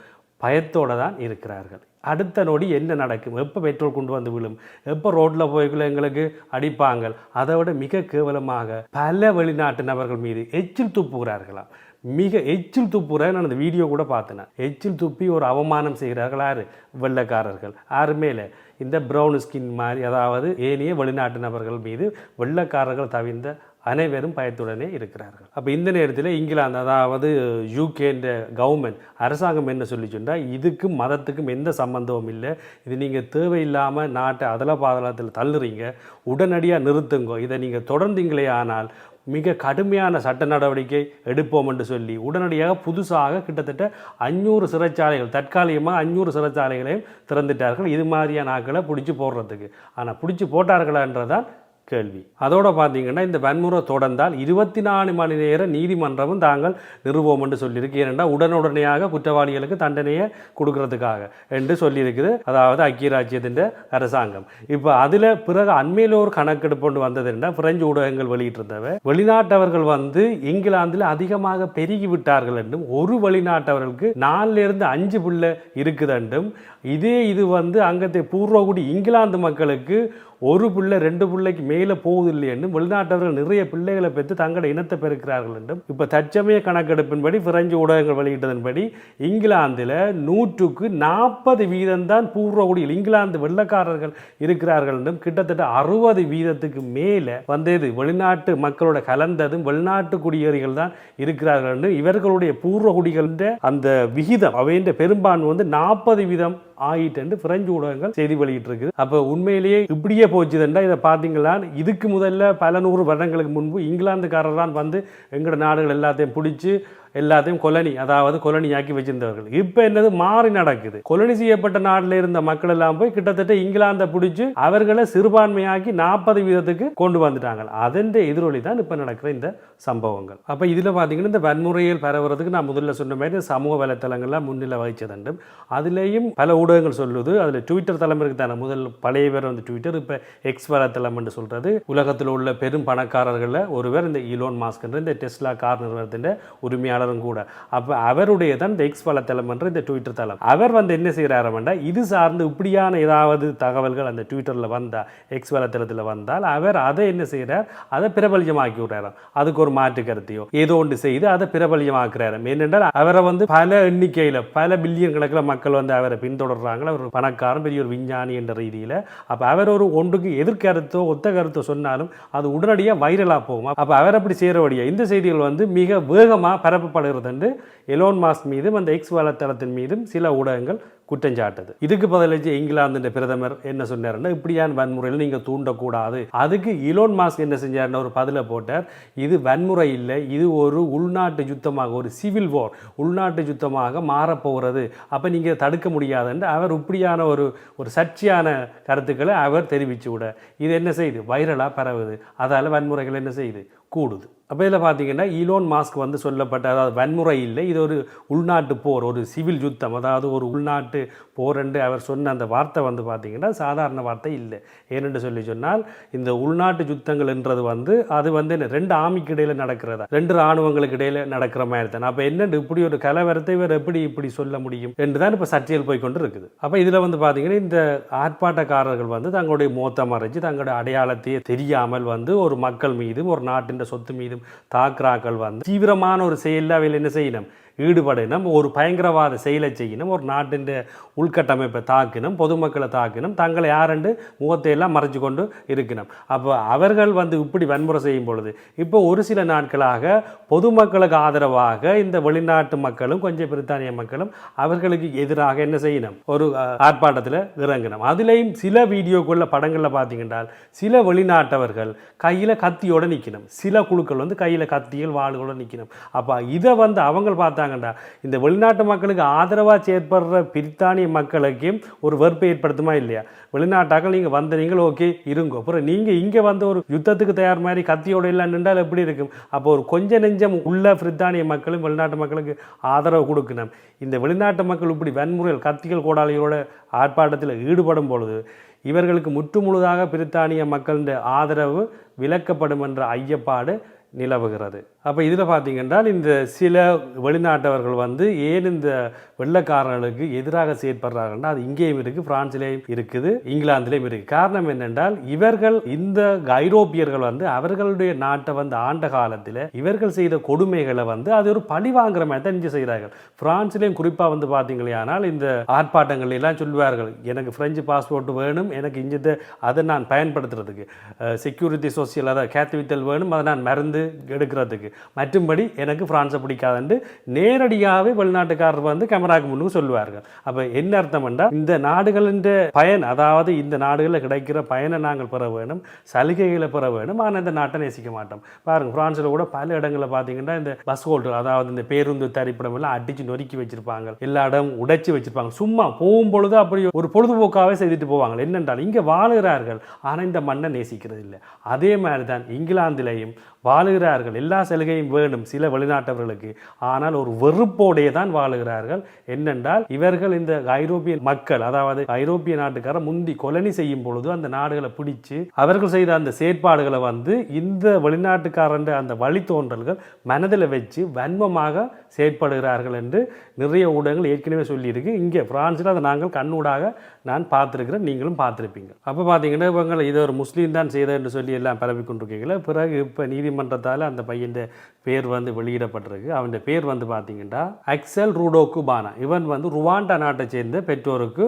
பயத்தோடு தான் இருக்கிறார்கள். அடுத்த நொடி என்ன நடக்கும்? எப்போ பெட்ரோல் கொண்டு வந்து விழும்? எப்போ ரோட்டில் போய்க்குள்ள எங்களுக்கு அடிப்பாங்க அதை விட மிக கேவலமாக பல வெளிநாட்டு நபர்கள் மீது எச்சில் துப்புகிறார்களாம் மிக எச்சில் துப்புற நான் அந்த வீடியோ கூட பார்த்தேன். எச்சில் துப்பி ஒரு அவமானம் செய்கிறார்கள். யாரு? வெள்ளக்காரர்கள். யாருமே இல்லை. இந்த ப்ரௌன் ஸ்கின் மாதிரி அதாவது ஏனைய வெளிநாட்டு நபர்கள் மீது வெள்ளக்காரர்கள் தவிர்ந்த அனைவரும் பயத்துடனே இருக்கிறார்கள். அப்போ இந்த நேரத்தில் இங்கிலாந்து அதாவது யூகேன்ற கவர்மெண்ட் அரசாங்கம் என்ன சொல்லி சொன்னால் இதுக்கும் மதத்துக்கும் எந்த சம்பந்தமும் இல்லை. இது நீங்கள் தேவையில்லாமல் நாட்டை அதல பாதளத்தில் தள்ளுறீங்க. உடனடியாக நிறுத்துங்க. இதை நீங்கள் தொடர்ந்தீங்களே ஆனால் மிக கடுமையான சட்ட நடவடிக்கை எடுப்போம் என்று சொல்லி உடனடியாக புதுசாக கிட்டத்தட்ட அஞ்சூறு சிறைச்சாலைகள் தற்காலிகமாக அஞ்சூறு சிறைச்சாலைகளையும் திறந்துட்டார்கள். இது மாதிரியான ஆக்களை பிடிச்சி போடுறதுக்கு. ஆனால் பிடிச்சி போட்டார்களான்றதான் கேள்வி. அதோட பார்த்தீங்கன்னா இந்த வன்முறை தொடர்ந்தால் இருபத்தி நாலு மணி நேரம் நீதிமன்றமும் தாங்கள் நிறுவோம் என்று சொல்லியிருக்கு. ஏனென்றால் உடனுடனேயாக குற்றவாளிகளுக்கு தண்டனையை கொடுக்கறதுக்காக என்று சொல்லியிருக்குது அதாவது ஐக்கிய ராஜ்யத்தின் அரசாங்கம். இப்போ அதில் பிறகு அண்மையில் ஒரு கணக்கெடுப்பு ஒன்று வந்தது என்றால் பிரெஞ்சு ஊடகங்கள் வெளியிட்டிருந்தவை. வெளிநாட்டவர்கள் வந்து இங்கிலாந்தில் அதிகமாக பெருகி விட்டார்கள் என்றும் ஒரு வெளிநாட்டவர்களுக்கு நாலுலேருந்து அஞ்சு பிள்ளை இருக்குது என்றும் இதே இது வந்து அங்கத்தை பூர்வகுடி இங்கிலாந்து மக்களுக்கு ஒரு பிள்ளை ரெண்டு பிள்ளைக்கு மேலே போகுது இல்லையென்று வெளிநாட்டவர்கள் நிறைய பிள்ளைகளை பெற்று தங்களோட இனத்தை பெருக்கிறார்கள் என்றும் இப்போ தற்சமய கணக்கெடுப்பின்படி பிரெஞ்சு ஊடகங்கள் வெளியிட்டதன்படி இங்கிலாந்தில் நூற்றுக்கு நாற்பது வீதம்தான் பூர்வகுடியில் இங்கிலாந்து வெள்ளக்காரர்கள் இருக்கிறார்கள் என்றும் கிட்டத்தட்ட அறுபது வீதத்துக்கு மேலே வந்தது வெளிநாட்டு மக்களோட கலந்ததும் வெளிநாட்டு குடியேறிகள் தான் இருக்கிறார்கள் என்று இவர்களுடைய பூர்வகுடிகளின் அந்த விகிதம் அவையின் பெரும்பான்மை வந்து நாற்பது வீதம் ஆகிட்டு பிரெஞ்சு ஊடகங்கள் செய்தி வெளியிட்டிருக்குது. அப்போ உண்மையிலேயே இப்படியே போச்சுதுண்டா இதை பார்த்தீங்களா இதுக்கு முதல்ல பல நூறு வருடங்களுக்கு முன்பு இங்கிலாந்துக்காரர் தான் வந்து எங்களோட நாடுகள் எல்லாத்தையும் பிடிச்சி எல்லாத்தையும் கொலனி அதாவது கொலனியாக்கி வச்சிருந்தவர்கள். இப்போ என்னது? மாறி நடக்குது. கொலனி செய்யப்பட்ட நாட்டில் இருந்த மக்கள் எல்லாம் போய் கிட்டத்தட்ட இங்கிலாந்தை பிடிச்சி அவர்களை சிறுபான்மையாக்கி நாற்பது வீதத்துக்கு கொண்டு வந்துட்டாங்க. அதன் எதிரொலி தான் இப்போ நடக்கிற இந்த சம்பவங்கள். அப்போ இதில் பார்த்தீங்கன்னா இந்த வன்முறையில் பரவுறதுக்கு நான் முதல்ல சொன்ன மாதிரி சமூக வலைத்தளங்கள்லாம் முன்னிலை வகிச்சதுண்டும் அதுலேயும் பல ஊடகங்கள் சொல்லுது. அதில் ட்விட்டர் தளம் தானே. முதல் பழைய பேர் வந்து ட்விட்டர் இப்போ எக்ஸ் வலைத்தளம் என்று சொல்கிறது உலகத்தில் உள்ள பெரும் பணக்காரர்களில் ஒருவர் இந்த ஈலோன் மாஸ்க் இந்த டெஸ்லா கார் நிறுவனத்தின் உரிமையாளரும் கூட. அப்போ அவருடைய தான் இந்த எக்ஸ் வலைத்தளம் என்ற இந்த ட்விட்டர் தளம். அவர் வந்து என்ன செய்கிறாருமெண்டா இது சார்ந்து இப்படியான ஏதாவது தகவல்கள் அந்த ட்விட்டரில் வந்தால் எக்ஸ் வலைத்தளத்தில் வந்தால் அவர் அதை என்ன செய்கிறார் அதை பிரபலியமாக்கி விடுறாராம் அதுக்கு ஒரு மாற்று கருத்தையோ ஏதோ ஒன்று செய்து அதை பிரபல்யமாக்குறாரு ஏனென்றால் அவரை வந்து பல எண்ணிக்கையில் பல பில்லியன் கணக்கில் மக்கள் வந்து அவரை பின்தொடர்றாங்க. அவர் பணக்காரன் பெரிய ஒரு விஞ்ஞானி என்ற ரீதியில். அப்போ அவர் ஒரு ஒன்றுக்கு எதிர்கருத்தோ ஒத்த கருத்தோ சொன்னாலும் அது உடனடியாக வைரலாக போகும்? அப்போ அவர் அப்படி செய்கிறபடியா இந்த செய்திகள் வந்து மிக வேகமாக பரப்பப்படுகிறது என்று எலோன் மாஸ்க் மீதும் அந்த எக்ஸ் வலைத்தளத்தின் மீதும் சில ஊடகங்கள் குற்றஞ்சாட்டுது இதுக்கு பதிலளிச்சு இங்கிலாந்து பிரதமர் என்ன சொன்னாருன்னா இப்படியான வன்முறையில் நீங்கள் தூண்டக்கூடாது? அதுக்கு இலோன் மாஸ்க் என்ன செஞ்சாருன்னு ஒரு பதிலை போட்டார். இது வன்முறை இல்லை இது ஒரு உள்நாட்டு யுத்தமாக ஒரு சிவில் வார் உள்நாட்டு யுத்தமாக மாறப்போகிறது. அப்போ நீங்கள் தடுக்க முடியாதுன்னு அவர் இப்படியான ஒரு ஒரு சர்ச்சையான கருத்துக்களை அவர் தெரிவித்து விட. இது என்ன செய்யுது? வைரலாக பரவுது. அதால் வன்முறைகள் என்ன செய்யுது? கூடுது. அப்போ இதில் பார்த்தீங்கன்னா ஈலோன் மாஸ்க் வந்து சொல்லப்பட்ட அதாவது வன்முறை இல்லை இது ஒரு உள்நாட்டு போர் ஒரு சிவில் யுத்தம். அதாவது ஒரு உள்நாட்டு போர் என்று அவர் சொன்ன அந்த வார்த்தை வந்து பார்த்திங்கன்னா சாதாரண வார்த்தை இல்லை. ஏனென்று சொல்லி சொன்னால் இந்த உள்நாட்டு யுத்தங்கள் என்றது வந்து அது வந்து என்ன, ரெண்டு ஆமிக்கு இடையில் நடக்கிறதா? ரெண்டு இராணுவங்களுக்கு இடையில் நடக்கிற மாதிரி தான். அப்போ என்னென்று இப்படி ஒரு கலவரத்தை இவர் எப்படி இப்படி சொல்ல முடியும் என்று தான் இப்போ சர்ச்சையில் போய் கொண்டு இருக்குது அப்போ இதில் வந்து பார்த்திங்கன்னா இந்த ஆர்ப்பாட்டக்காரர்கள் வந்து தங்களுடைய மோத்த மறைச்சு தங்களுடைய அடையாளத்தையே தெரியாமல் வந்து ஒரு மக்கள் மீதும் ஒரு நாட்டின் சொத்து மீதும் தாக்ராக்கள் வந்து. தீவிரமான ஒரு செயலில் அவையில் என்ன செய்யணும்? ஈடுபடணும் ஒரு பயங்கரவாத செயலை செய்யணும் ஒரு நாட்டின் உள்கட்டமைப்பை தாக்கினும் பொதுமக்களை தாக்கினும் தங்களை யாரெண்டு முகத்தை எல்லாம் மறைச்சு கொண்டு இருக்கணும். அப்போ அவர்கள் வந்து இப்படி வன்முறை செய்யும் பொழுது இப்போ ஒரு சில நாட்களாக பொதுமக்களுக்கு ஆதரவாக இந்த வெளிநாட்டு மக்களும் கொஞ்சம் பிரித்தானிய மக்களும் அவர்களுக்கு எதிராக என்ன செய்யணும்? ஒரு ஆர்ப்பாட்டத்தில் இறங்கணும். அதுலேயும் சில வீடியோக்குள்ள படங்களில் பார்த்தீங்கன்னா சில வெளிநாட்டவர்கள் கையில் கத்தியோடு நிற்கணும் சில குழுக்கள் வந்து கையில் கத்திகள் வாளுகளோட நிற்கணும் அப்போ இதை வந்து அவங்க பார்த்தாங்கண்டா இந்த வெளிநாட்டு மக்களுக்கு ஆதரவாக செயற்படுற பிரித்தானிய மக்களுக்கு ஒரு வெறுப்பை ஏற்படுத்துமா இல்லையா? வெளிநாட்டாக்கள் நீங்கள் வந்த நீங்கள் ஓகே இருங்க. அப்புறம் நீங்கள் இங்கே வந்து ஒரு யுத்தத்துக்கு தயார் மாதிரி கத்தியோட இல்லை நின்றால் எப்படி இருக்கும்? அப்போ ஒரு கொஞ்ச நெஞ்சம் உள்ள பிரித்தானிய மக்களும் வெளிநாட்டு மக்களுக்கு ஆதரவு கொடுக்கணும். இந்த வெளிநாட்டு மக்கள் இப்படி வன்முறைகள் கத்திகள் கோடாளிகளோட ஆர்ப்பாட்டத்தில் ஈடுபடும் பொழுது இவர்களுக்கு முற்று முழுதாக பிரித்தானிய மக்களின் ஆதரவு விலக்கப்படும் என்ற ஐயப்பாடு நிலவுகிறது. அப்போ இதில் பார்த்தீங்கன்னா இந்த சில வெளிநாட்டவர்கள் வந்து ஏன் இந்த வெள்ளக்காரர்களுக்கு எதிராக செயற்படுறாங்கன்னா அது இங்கேயும் இருக்குது பிரான்சிலேயும் இருக்குது இங்கிலாந்துலேயும் இருக்குது காரணம் என்னென்றால் இவர்கள் இந்த ஐரோப்பியர்கள் வந்து அவர்களுடைய நாட்டை வந்து ஆண்ட காலத்தில் இவர்கள் செய்த கொடுமைகளை வந்து அது ஒரு பழி வாங்குற மாதிரி தான் இங்கே செய்கிறார்கள் பிரான்ஸ்லேயும் குறிப்பாக வந்து பார்த்தீங்களேயானால் இந்த ஆர்ப்பாட்டங்கள் எல்லாம் சொல்லுவார்கள் எனக்கு ஃப்ரெஞ்சு பாஸ்போர்ட் வேணும் எனக்கு இங்கே அதை நான் பயன்படுத்துறதுக்கு செக்யூரிட்டி சோசியல் அதை கேத்துவித்தல் வேணும் அதை நான் மருந்து எடுக்கிறதுக்கு. மற்றும்படி எனக்கு ஃப்ரான்ஸை பிடிக்காதுன்னு நேரடியாகவே வெளிநாட்டுக்காரர் வந்து கேமராக்கு முன்னுக்கு சொல்லுவார்கள். அப்போ என்ன அர்த்தம் என்றால் இந்த நாடுகளின் பயன் அதாவது இந்த நாடுகளில் கிடைக்கிற பயனை நாங்கள் பெற வேணும் சலுகைகளை பெற வேணும் ஆனால் இந்த நாட்டை நேசிக்க மாட்டோம். பாருங்க ஃப்ரான்ஸில் கூட பல இடங்களில் பார்த்தீங்கன்னா இந்த பஸ் ஹோல்டர் அதாவது இந்த பேருந்து தரிப்பிடம் எல்லாம் அடிச்சு நொறுக்கி வச்சிருப்பாங்க. எல்லா இடம் உடைச்சு வச்சிருப்பாங்க. சும்மா போகும் பொழுது அப்படி ஒரு பொழுதுபோக்காகவே செய்துட்டு போவாங்க. என்னென்றால் இங்கே வாழுகிறார்கள் ஆனால் இந்த மண்ணை நேசிக்கிறது இல்லை அதே மாதிரி தான் இங்கிலாந்திலையும் வாழுகிறார்கள். எல்லா சலுகையும் வேணும் சில வெளிநாட்டவர்களுக்கு. ஆனால் ஒரு வெறுப்போடைய தான் வாழுகிறார்கள். என்னென்றால் இவர்கள் இந்த ஐரோப்பிய மக்கள் அதாவது ஐரோப்பிய நாட்டுக்காரர் முந்தி கொலனி செய்யும் பொழுது அந்த நாடுகளை பிடிச்சு அவர்கள் செய்த அந்த செயற்பாடுகளை வந்து இந்த வெளிநாட்டுக்காரன் அந்த வழித்தோன்றல்கள் மனதில் வச்சு வன்மமாக செயற்படுகிறார்கள் என்று நிறைய ஊடகங்கள் ஏற்கனவே சொல்லியிருக்கு. இங்கே பிரான்சில் அதை நாங்கள் கண்ணூடாக நான் பார்த்துருக்கிறேன். நீங்களும் பார்த்துருப்பீங்க. அப்போ பார்த்தீங்கன்னா இவங்க இது ஒரு முஸ்லீம் தான் செய்த என்று சொல்லி எல்லாம் பரவி கொண்டிருக்கீங்களா. பிறகு இப்போ நீதிமன்றத்தால் அந்த பையன் பேர் வந்து வெளியிடப்பட்டிருக்கு. அவன் பேர் வந்து பார்த்தீங்கன்னா அக்சல் ரூடோக்கு பானா இவன் வந்து ருவாண்டா நாட்டை சேர்ந்த பெற்றோருக்கு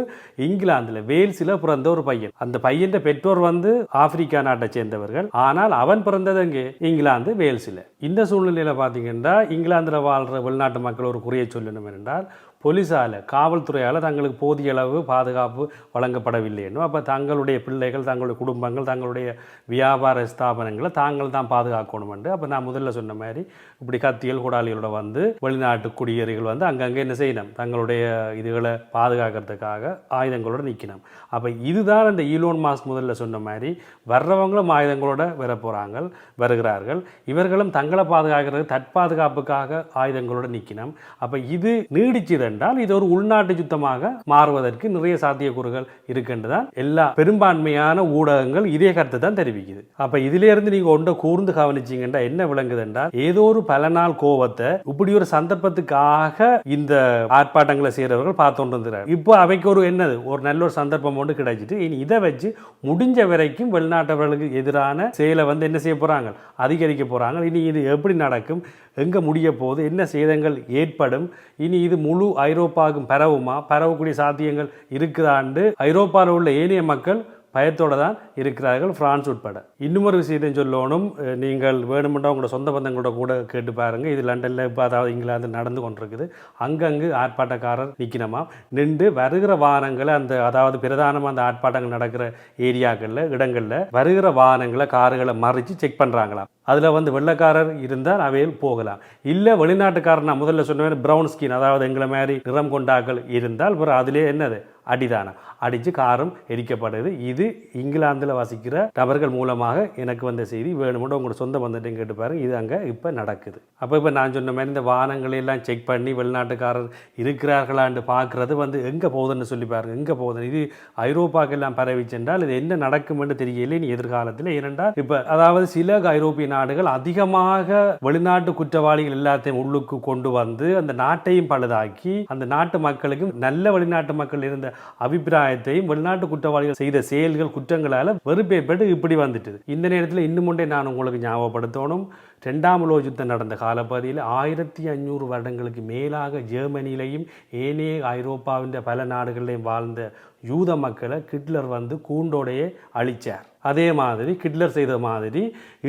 இங்கிலாந்தில் வேல்ஸில் பிறந்த ஒரு பையன். அந்த பையன் பெற்றோர் வந்து ஆப்பிரிக்கா நாட்டை சேர்ந்தவர்கள். ஆனால் அவன் பிறந்தது இங்கே இங்கிலாந்து வேல்ஸில். இந்த சூழ்நிலையில் பார்த்தீங்கன்னா இங்கிலாந்தில் வாழ்கிற வெளிநாட்டு மக்கள் ஒரு குறையை சொல்லணும் என்றால் போலீஸால் காவல்துறையால் தங்களுக்கு போதிய அளவு பாதுகாப்பு வழங்கப்படவில்லை என்னும் அப்போ தங்களுடைய பிள்ளைகள் தங்களுடைய குடும்பங்கள் தங்களுடைய வியாபார ஸ்தாபனங்களை தாங்கள் தான் பாதுகாக்கணும் என்று அப்போ நான் முதல்ல சொன்ன மாதிரி இப்படி கத்தியல் கூடாளிகளோட வந்து வெளிநாட்டு குடியேறிகள் வந்து அங்கங்கே என்ன செய்யணும்? தங்களுடைய இதுகளை பாதுகாக்கிறதுக்காக ஆயுதங்களோட நிற்கணும். அப்போ இதுதான் அந்த ஈலோன் மாஸ் முதல்ல சொன்ன மாதிரி வர்றவங்களும் ஆயுதங்களோட வர போகிறாங்க வருகிறார்கள். இவர்களும் தங்களை பாதுகாக்கிறது தற்பாதுகாப்புக்காக ஆயுதங்களோட நிற்கணும். அப்போ இது நீடிச்சது என்றால் இது ஒரு உள்நாட்டு யுத்தமாக மாறுவதற்கு நிறைய சாத்தியக்கூறுகள் இருக்கின்றதான் எல்லா பெரும்பான்மையான ஊடகங்கள் இதே கருத்தை தான் தெரிவிக்குது. அப்ப இதுல இருந்து நீங்க ஒன்றை கூர்ந்து கவனிச்சீங்கன்னா என்ன விளங்குது என்றால் ஏதோ ஒரு பல நாள் கோவத்தை இப்படி ஒரு சந்தர்ப்பத்துக்காக இந்த ஆர்ப்பாட்டங்களை செய்யறவர்கள் பார்த்து இப்போ அவைக்கு ஒரு என்னது? ஒரு நல்ல ஒரு சந்தர்ப்பம் ஒன்று கிடைச்சிட்டு இனி இதை வச்சு முடிஞ்ச வரைக்கும் வெளிநாட்டவர்களுக்கு எதிரான செயலை வந்து என்ன செய்ய போறாங்க? அதிகரிக்க போறாங்க. இனி இது எப்படி நடக்கும்? எங்கே முடிய போகுது? என்ன சேதங்கள் ஏற்படும்? இனி இது முழு ஐரோப்பாவுக்கும் பரவுமா? பரவக்கூடிய சாத்தியங்கள் இருக்குதாண்டு ஐரோப்பாவில் உள்ள ஏனைய மக்கள் பயத்தோடு தான் இருக்கிறார்கள் ஃப்ரான்ஸ் உட்பட. இன்னும் ஒரு விஷயத்தையும் சொல்லணும் நீங்கள் வேணுமெண்டா உங்களோட சொந்த பந்தங்களோட கூட கேட்டு பாருங்கள் இது லண்டனில் இப்போ அதாவது இங்கிலாந்து நடந்து கொண்டிருக்குது. அங்கங்கு ஆர்ப்பாட்டக்காரர் நிற்கணுமா நின்று வருகிற வாகனங்களை அந்த அதாவது பிரதானமாக அந்த ஆர்ப்பாட்டங்கள் நடக்கிற ஏரியாக்களில் இடங்களில் வருகிற வாகனங்களை காருகளை மறைச்சு செக் பண்ணுறாங்களாம் அதில் வந்து வெள்ளைக்காரர் இருந்தால் அவையில் போகலாம். இல்லை வெளிநாட்டுக்காரர் நான் முதல்ல சொன்ன மாதிரி ப்ரௌன் ஸ்கின் அதாவது எங்களை மாதிரி நிறம் கொண்டாக்கள் இருந்தால் அப்புறம் அதிலே என்னது? அடிதானம் அடித்து காரும் எரிக்கப்படுது. இது இங்கிலாந்தில் வசிக்கிற நபர்கள் மூலமாக எனக்கு வந்த செய்தி. வேணுமென்று உங்களோட சொந்த பந்தத்தையும் கேட்டு பாருங்க. இது அங்கே இப்போ நடக்குது. அப்போ இப்போ நான் சொன்ன மாதிரி இந்த வாகனங்களை எல்லாம் செக் பண்ணி வெளிநாட்டுக்காரர் இருக்கிறார்களான்னு பார்க்குறது வந்து எங்கே போகுதுன்னு சொல்லி பாருங்க. எங்கே போகுதுன்னு. இது ஐரோப்பாக்கெல்லாம் பரவி சென்றால் இது என்ன நடக்கும்னு தெரியலை நீ எதிர்காலத்தில் ஏனென்றால் இப்போ அதாவது சில ஐரோப்பிய நாடுகள் அதிகமாக வெளிநாட்டு குற்றவாளிகள் எல்லாத்தையும் உள்ளுக்கு கொண்டு வந்து அந்த நாட்டையும் பழுதாக்கி அந்த நாட்டு மக்களுக்கும் நல்ல வெளிநாட்டு மக்கள் இருந்த அபிப்பிராயத்தையும் வெளிநாட்டு குற்றவாளிகள் செய்த செயல்கள் குற்றங்களால் வெறுப்பேற்பட்டு இப்படி வந்துட்டு இந்த நேரத்தில் இன்னும் ஒன்றே நான் உங்களுக்கு ஞாபகப்படுத்தணும். ரெண்டாம் உலக யுத்தம் நடந்த காலப்பகுதியில் ஆயிரத்தி அஞ்சூறு வருடங்களுக்கு மேலாக ஜெர்மனியிலையும் ஏனைய ஐரோப்பாவின் பல நாடுகளிலையும் வாழ்ந்த யூத மக்களை கிட்லர் வந்து கூண்டோடையே அழிச்சார். அதே மாதிரி கிட்லர் செய்த மாதிரி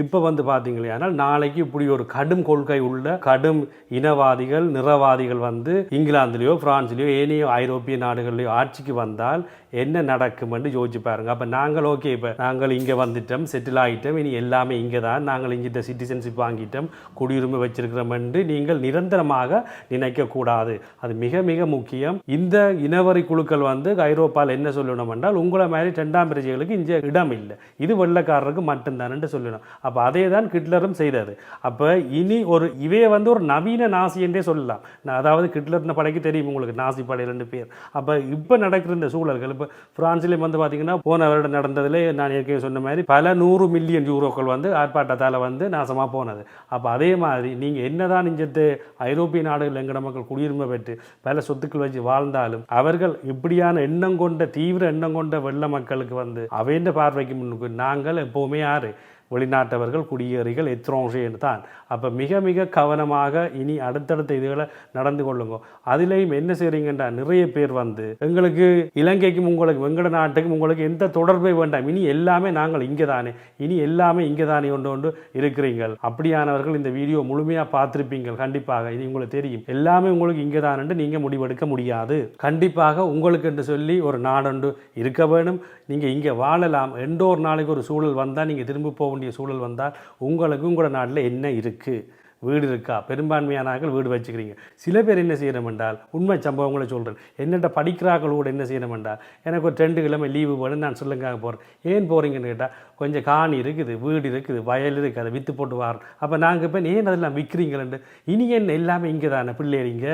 இப்போ வந்து பார்த்தீங்களேனால் நாளைக்கு இப்படி ஒரு கடும் கொள்கை உள்ள கடும் இனவாதிகள் நிறவாதிகள் வந்து இங்கிலாந்துலேயோ பிரான்ஸ்லேயோ ஏனைய ஐரோப்பிய நாடுகள்லையோ ஆட்சிக்கு வந்தால் என்ன நடக்கும்னு யோசிச்சு பாருங்க. அப்போ நாங்கள் ஓகே இப்போ நாங்கள் இங்கே வந்துட்டோம் செட்டில் ஆகிட்டோம் இனி எல்லாமே இங்கே தான் நாங்கள் இங்கிட்ட சிட்டிசன்ஷிப் வாங்கிட்டோம் குடியுரிமை வச்சிருக்கிறோம் என்று நீங்கள் நிரந்தரமாக நினைக்கக்கூடாது. அது மிக மிக முக்கியம். இந்த இனவரி குழுக்கள் வந்து ஐரோப்பாவில் என்ன சொல்லணும் என்றால் உங்களை மாதிரி ரெண்டாம் பிரஜைகளுக்கு இங்கே இடம் இல்லை. இது வெள்ளைக்காரருக்கு மட்டும்தானு சொல்லணும். அப்போ அதே தான் கிட்லரும் செய்தது அப்போ இனி ஒரு இவைய வந்து ஒரு நவீன நாசி என்றே சொல்லலாம். நான் அதாவது கிட்லர்ன படைக்கு தெரியும் உங்களுக்கு நாசி படை ரெண்டு பேர். அப்போ இப்போ நடக்கிற இந்த சூழல்கள் இப்போ பிரான்சிலையும் வந்து பார்த்தீங்கன்னா போன வருடம் நடந்ததுலேயே நான் ஏற்கனவே சொன்ன மாதிரி பல நூறு மில்லியன் யூரோக்கள் வந்து ஆர்ப்பாட்டத்தால் வந்து நாசமாக போனது. அப்போ அதே மாதிரி நீங்கள் என்னதான் இஞ்சத்து ஐரோப்பிய நாடுகள் எங்கட மக்கள் குடியுரிமை பெற்று பல சொத்துக்கள் வச்சு வாழ்ந்தாலும் அவர்கள் இப்படியான எண்ணம் கொண்ட தீவிர எண்ணம் கொண்ட வெள்ள மக்களுக்கு வந்து அவைன்ற பார்வைக்கு முன்னுக்கு நாங்கள் எப்போவுமே யாரு? வெளிநாட்டவர்கள் குடியேறிகள் எத்ரோஷேன்னு தான் அப்போ மிக மிக கவனமாக இனி அடுத்தடுத்த இதுகளை நடந்து கொள்ளுங்க. அதுலேயும் என்ன செய்கிறீங்கன்றா நிறைய பேர் வந்து எங்களுக்கு இலங்கைக்கும் உங்களுக்கு வெங்கட நாட்டுக்கும் உங்களுக்கு எந்த தொடர்பே வேண்டாம். இனி எல்லாமே நாங்கள் இங்கே தானே இனி எல்லாமே இங்கே தானே ஒன்று ஒன்று இருக்கிறீங்கள். அப்படியானவர்கள் இந்த வீடியோ முழுமையாக பார்த்துருப்பீங்கள் கண்டிப்பாக. இனி உங்களுக்கு தெரியும். எல்லாமே உங்களுக்கு இங்கே தானே நீங்கள் முடிவெடுக்க முடியாது. கண்டிப்பாக உங்களுக்கு என்று சொல்லி ஒரு நாடொன்று இருக்க வேணும். நீங்கள் இங்கே வாழலாம். எந்த ஒரு நாளைக்கு ஒரு சூழல் வந்தால் நீங்கள் திரும்ப போகணும் வேண்டிய சூழல் வந்தால் உங்களுக்கு உங்களோட நாட்டில் என்ன இருக்குது வீடு இருக்கா? பெரும்பான்மையானார்கள் வீடு வச்சுக்கிறீங்க. சில பேர் என்ன செய்யணும் என்றால் உண்மை சம்பவங்களை சொல்கிறேன் என்னட்ட படிக்கிறார்கள் கூட என்ன செய்யணும் என்றால் எனக்கு ஒரு ரெண்டு கிழமை லீவு போட நான் சொல்லுங்க போகிறேன் ஏன் போகிறீங்கன்னு கேட்டால் கொஞ்சம் காணி இருக்குது வீடு இருக்குது வயல் இருக்குது அதை விற்று போட்டு வரோம் அப்போ நாங்கள் இப்போ ஏன் அதெல்லாம் விற்கிறீங்களேன்ட்டு இனி என்ன? எல்லாமே இங்கே தானே. பிள்ளைங்க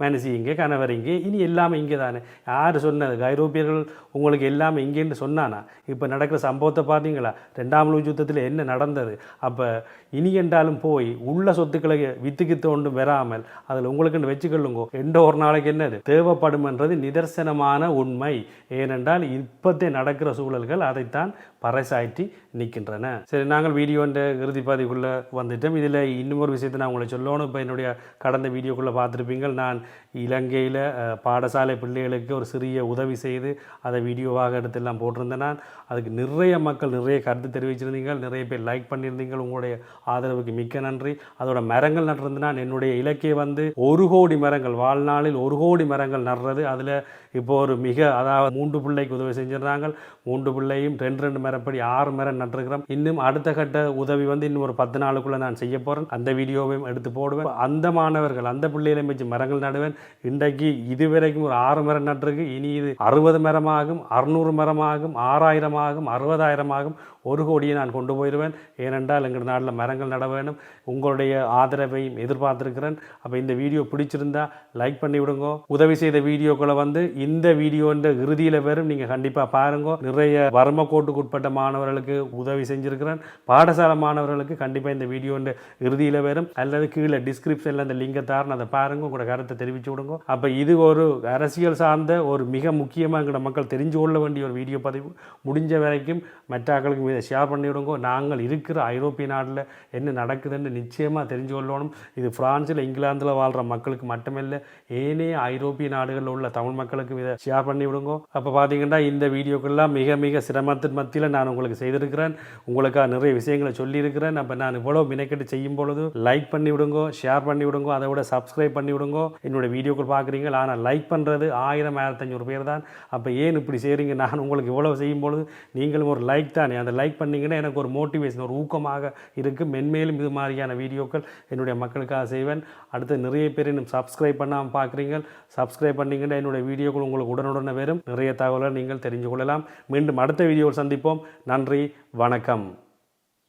மனசு இங்கே கணவர் இங்கே. இனி எல்லாமே இங்கே தானே. யார் சொன்னது? ஐரோப்பியர்கள் உங்களுக்கு எல்லாமே இங்கேன்னு சொன்னானா? இப்போ நடக்கிற சம்பவத்தை பார்த்தீங்களா? ரெண்டாம் உலக யுத்தத்தில் என்ன நடந்தது? அப்போ இனி என்றாலும் போய் உள்ள சொத்துக்களை வித்துக்கித்து ஒன்றும் வராமல் அதில் உங்களுக்குன்னு வச்சுக்கொள்ளுங்க? எந்த ஒரு நாளைக்கு என்னது? தேவைப்படும்ன்றது நிதர்சனமான உண்மை. ஏனென்றால் இப்போத்தே நடக்கிற சூழல்கள் அதைத்தான் பறைசாற்றி நிற்கின்றன. சரி நாங்கள் வீடியோன்ற இறுதி பாதிக்குள்ளே வந்துட்டோம். இதில் இன்னொரு விஷயத்தை நான் உங்களை சொல்லணும். இப்போ என்னுடைய கடந்த வீடியோக்குள்ளே பார்த்துருப்பீங்க நான் இலங்கையில் பாடசாலை பிள்ளைகளுக்கு ஒரு சிறிய உதவி செய்து அதை வீடியோவாக எடுத்து எல்லாம் போட்டிருந்தேன் நான். அதுக்கு நிறைய மக்கள் நிறைய கருத்து தெரிவிச்சிருந்தீங்க. நிறைய பேர் லைக் பண்ணியிருந்தீங்க. உங்களுடைய ஆதரவுக்கு மிக்க நன்றி. அதோட மரங்கள் நட்டிருந்து நான் என்னுடைய இலக்கை வந்து ஒரு கோடி மரங்கள் வாழ்நாளில் ஒரு கோடி மரங்கள் நடுறது. அதில் இப்போ ஒரு மிக அதாவது மூன்று பிள்ளைக்கு உதவி செஞ்சிடறாங்க மூன்று பிள்ளையும் ரெண்டு ரெண்டு மரப்படி ஆறு மரம் நட்டிருக்கிறோம். இன்னும் அடுத்த கட்ட உதவி வந்து இன்னும் ஒரு பத்து நாளுக்குள்ளே நான் செய்ய போகிறேன் அந்த வீடியோவையும் எடுத்து போடுவேன். அந்த மாணவர்கள் அந்த பிள்ளைகளையும் வச்சு மரங்கள் நடுவேன். இன்றைக்கு இதுவரைக்கும் ஒரு ஆறு மரம் நட்டிருக்கு இனி இது அறுபது மரமாகும் அறுநூறு மரமாகும் ஆறாயிரமாகும் அறுபதாயிரமாகும் ஒரு கோடியை நான் கொண்டு போயிடுவேன் ஏனென்றால் எங்கள் நாட்டில் மரங்கள் நட வேணும் உங்களுடைய ஆதரவையும் எதிர்பார்த்துருக்கிறேன். அப்போ இந்த வீடியோ பிடிச்சிருந்தா லைக் பண்ணி விடுங்க. உதவி செய்த வீடியோக்களை வந்து இந்த வீடியோன்ற இறுதியில் வெறும் நீங்கள் கண்டிப்பாக பாருங்க. நிறைய வரம கோட்டுக்கு உட்பட்ட மாணவர்களுக்கு உதவி செஞ்சுருக்கிறேன். பாடசாலை மாணவர்களுக்கு கண்டிப்பாக இந்த வீடியோன்ற இறுதியில் வரும். அல்லது கீழே டிஸ்கிரிப்ஷனில் அந்த லிங்கை தாரன் அதை பாருங்க. உங்களோட கருத்தை தெரிவித்து விடுங்க. அப்போ இது ஒரு அரசியல் சார்ந்த ஒரு மிக முக்கியமாக எங்களோட மக்கள் தெரிஞ்சு கொள்ள வேண்டிய ஒரு வீடியோ பதிவு. முடிஞ்ச வரைக்கும் மற்றாக்களுக்கு இதை ஷேர் பண்ணி விடுங்க. நாங்கள் இருக்கிற ஐரோப்பிய நாட்டில் என்ன நடக்குதுன்னு நிச்சயமாக தெரிஞ்சு கொள்ளணும். இது பிரான்சில் இங்கிலாந்தில் வாழ்கிற மக்களுக்கு மட்டுமில்லை ஏனே ஐரோப்பிய நாடுகளில் உள்ள தமிழ் மக்களுக்கு இதை ஷேர் பண்ணி விடுங்க. அப்போ பார்த்தீங்கன்னா இந்த வீடியோக்கெல்லாம் மிக மிக சிரமத்தின் மத்தியில் நான் உங்களுக்கு செய்திருக்கிறேன். உங்களுக்காக நிறைய விஷயங்களை சொல்லியிருக்கிறேன். அப்போ நான் இவ்வளோ மினக்கெட்டு செய்யும் பொழுது லைக் பண்ணி விடுங்க ஷேர் பண்ணி விடுங்க அதை விட சப்ஸ்கிரைப் பண்ணி விடுங்க. என்னோட வீடியோக்கள் பார்க்குறீங்க ஆனால் லைக் பண்ணுறது ஆயிரம் ஆயிரத்தஞ்சூறு பேர் தான். அப்போ ஏன் இப்படி செய்கிறீங்க நான் உங்களுக்கு இவ்வளோ செய்யும் பொழுது நீங்களும் ஒரு லைக் தானே. அந்த லைக் பண்ணிங்கன்னா எனக்கு ஒரு மோட்டிவேஷன் ஒரு ஊக்கமாக இருக்குது மென்மேலும் இது மாதிரியான வீடியோக்கள் என்னுடைய மக்களுக்காக செய்வேன். அடுத்து நிறைய பேர் இன்னும் சப்ஸ்கிரைப் பண்ணாமல் பார்க்குறீங்க சப்ஸ்கிரைப் பண்ணீங்கன்னா என்னுடைய வீடியோக்கள் உங்களுக்கு உடனுடனே வரும். நிறைய தகவலை நீங்கள் தெரிஞ்சு கொள்ளலாம். மீண்டும் அடுத்த வீடியோவில் சந்திப்போம். நன்றி வணக்கம்.